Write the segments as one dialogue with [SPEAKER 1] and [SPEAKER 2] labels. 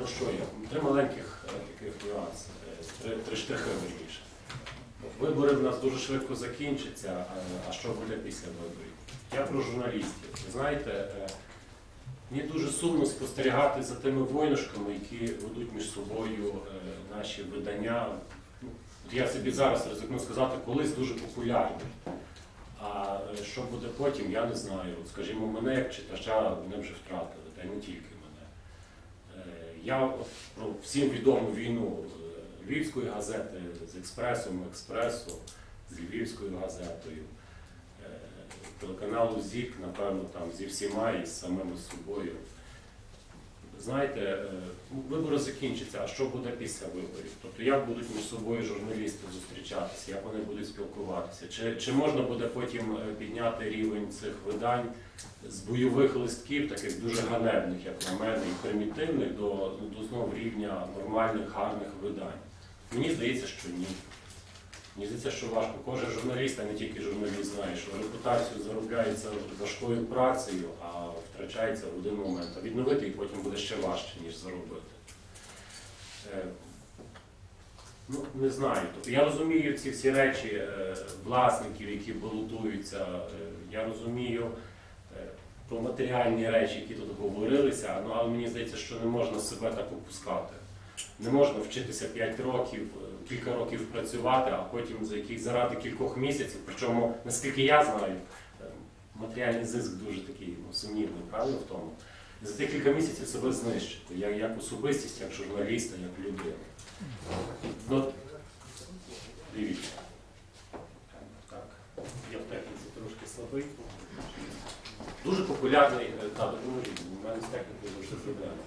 [SPEAKER 1] Про що я? Три маленьких е, таких нюанси, е, три, три штрихи вірніше. Вибори в нас дуже швидко закінчаться, а, що буде після виборів? Я про журналістів. Ви знаєте, е, мені дуже сумно спостерігати за тими воїнушками, які ведуть між собою наші видання. Ну, Я собі зараз ризикну сказати, колись дуже популярні. А що буде потім, я не знаю. Скажімо, мене як читача вони вже втратили, та й не тільки Я про всім відому війну Львівської газети з експресом, експресу, з Львівською газетою, е, телеканалу ЗІК, напевно, там зі всіма і з самими собою. Знаєте, е, ну, вибори закінчаться, а що буде після виборів? Тобто як будуть між собою журналісти зустрічатися, як вони будуть спілкуватися? Чи, чи можна буде потім е, підняти рівень цих видань з бойових листків, таких дуже ганебних, як на мене, і примітивних, до, до знову рівня нормальних, гарних видань? Мені здається, що ні. Мені здається, що важко. Кожен журналіст, а не тільки журналіст, знає, що репутацію заробляється важкою працею, а втрачається в один момент. А відновити її потім буде ще важче, ніж заробити. Е, Ну, не знаю. Тобто я розумію ці всі речі е, власників, які балотуються. Е, я розумію про матеріальні речі, які тут говорилися, ну, але мені здається, що не можна себе так опускати. Не можна вчитися 5 років, кілька років працювати, а потім за яких заради кількох місяців. Причому, наскільки я знаю, матеріальний зиск дуже такий ну, сумнівний, правильно в тому. І за тих кілька місяців себе знищити, як, як особистість, як журналіста, як людину. Ну, дивіться. Так, я в техніці трошки слабий. Дуже популярний, е, та, допоможіть, у мене з технікою дуже проблема.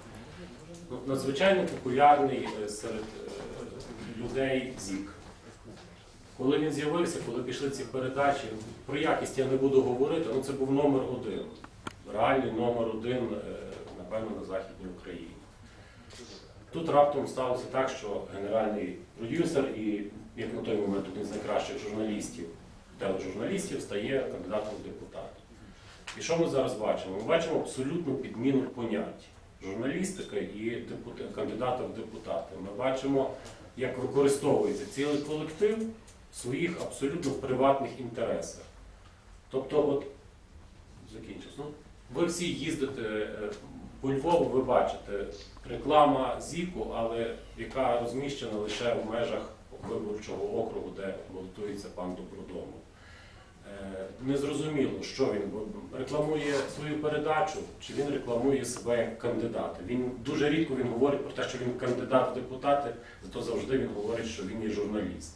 [SPEAKER 1] Ну, надзвичайно популярний е, серед е, людей ЗІК. Коли він з'явився, коли пішли ці передачі, про якість я не буду говорити, але це був номер один. Реальний номер один, е, напевно, на Західній Україні. Тут раптом сталося так, що генеральний продюсер і, як на той момент, один з найкращих журналістів, тележурналістів, стає кандидатом в депутати. І що ми зараз бачимо? Ми бачимо абсолютну підміну понять журналістика і кандидата в депутати. Ми бачимо, як використовується цілий колектив своїх абсолютно приватних інтересах. Тобто, от закінчив. Ну, ви всі їздите е, по Львову, ви бачите реклама ЗІКу, але яка розміщена лише в межах виборчого округу, де балотується пан Добродому. Е, Незрозуміло, що він рекламує свою передачу, чи він рекламує себе як кандидат. Він дуже рідко він говорить про те, що він кандидат в депутати, зато завжди він говорить, що він є журналіст.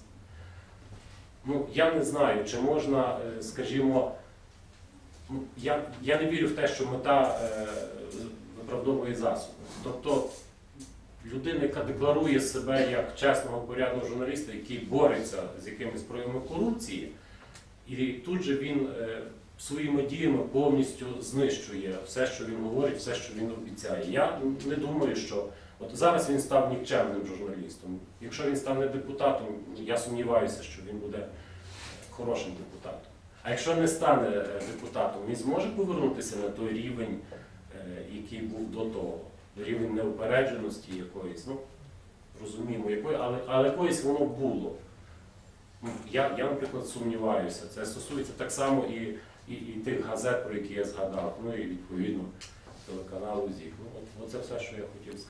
[SPEAKER 1] Ну, я не знаю, чи можна, е, скажімо, ну, я, я не вірю в те, що мета е, виправдовує засоби. Тобто людина, яка декларує себе як чесного порядного журналіста, який бореться з якимись проявами корупції, і тут же він е, своїми діями повністю знищує все, що він говорить, все, що він обіцяє. Я не думаю, що от зараз він став нікчемним журналістом. Якщо він стане депутатом, я сумніваюся, що він буде хорошим депутатом. А якщо не стане е, депутатом, він зможе повернутися на той рівень, е, який був до того, рівень неупередженості якоїсь, ну розуміємо, якої, але, але якоїсь воно було. Ну, Я, я, наприклад, сумніваюся. Це стосується так само і, і, і тих газет, про які я згадав, ну і відповідно телеканалу ЗІК. Ну, от, оце все, що я хотів сказати.